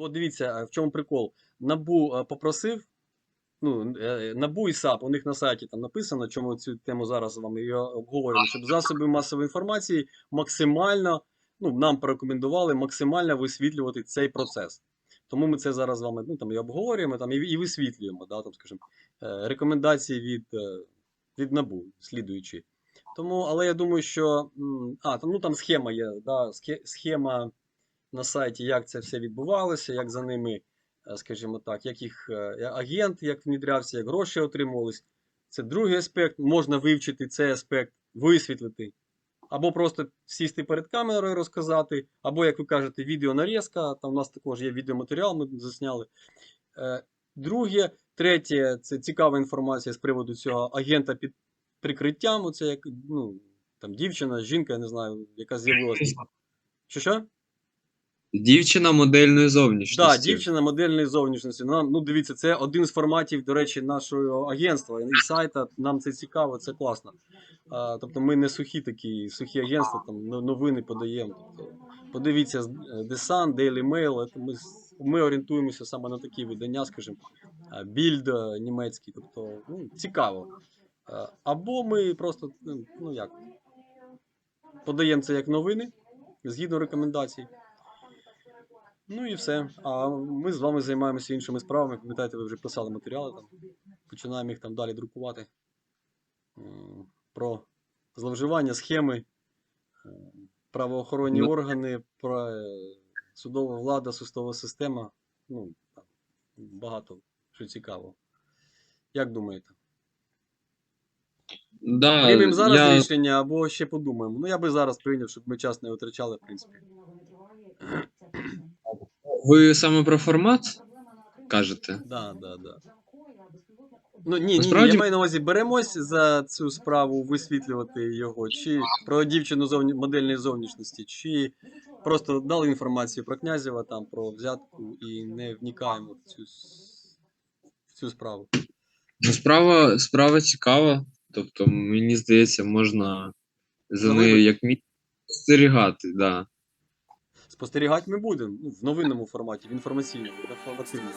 Бо дивіться, е, в чому прикол. Набу е, попросив, ну, е, Набу і САП, у них на сайті там написано, чому цю тему зараз з вами і обговорюємо, щоб засоби масової інформації максимально, ну, нам порекомендували максимально висвітлювати цей процес. Тому ми це зараз з вами ну, там, і обговорюємо там, і, і висвітлюємо, да, там, скажімо, рекомендації від, від НАБУ, слідуючі. Тому, але я думаю, що. А, там, ну там схема є, да, схема на сайті, як це все відбувалося, як за ними, е, скажімо так, як їх е, агент, як внедрявся, як гроші отримувались. Це другий аспект. Можна вивчити цей аспект, висвітлити. Або просто сісти перед камерою розказати, або, як ви кажете, відеонарізка. Там у нас також є відеоматеріал, ми засняли. Е, Друге, третє, це цікава інформація з приводу цього агента під прикриттям. Оце як ну, там дівчина, жінка, я не знаю, яка з'явилася. Що що? Дівчина модельної Так, зовнішності. да, дівчина модельної зовнішності. Ну, ну, дивіться, це один з форматів, до речі, нашого агентства і сайта. Нам це цікаво, це класно. А, тобто ми не сухі такі, сухі агентства, там новини подаємо. Тобто, подивіться, е, The Sun, Daily Mail, ми, ми орієнтуємося саме на такі видання, скажімо, Bild е, німецький, тобто ну, цікаво. А, Або ми просто, ну, ну як, подаємо це як новини, згідно рекомендацій. Ну і все. А ми з вами займаємося іншими справами. Пам'ятаєте, ви вже писали матеріали там. Починаємо їх там далі друкувати. Про зловживання, схеми, е, правоохоронні Ну. органи, про е, судова влада, судова система. Ну, там багато що цікаво. Як думаєте? Да, Приймемо зараз я... рішення або ще подумаємо. Ну, я би зараз прийняв, щоб ми час не витрачали, в принципі. Ви саме про формат кажете? Да, да, да. Ну ні, ні, ні, я маю на увазі, беремось за цю справу висвітлювати його, чи про дівчину зовні... модельної зовнішності, чи просто дали інформацію про Князєва, там, про взятку і не вникаємо в цю, в цю справу. Ну, Справа, справа цікава. Тобто, мені здається, можна за нею як мінімум спостерігати, да. Спостерігати ми будемо ну, в новинному форматі, в інформаційному, в інформативному.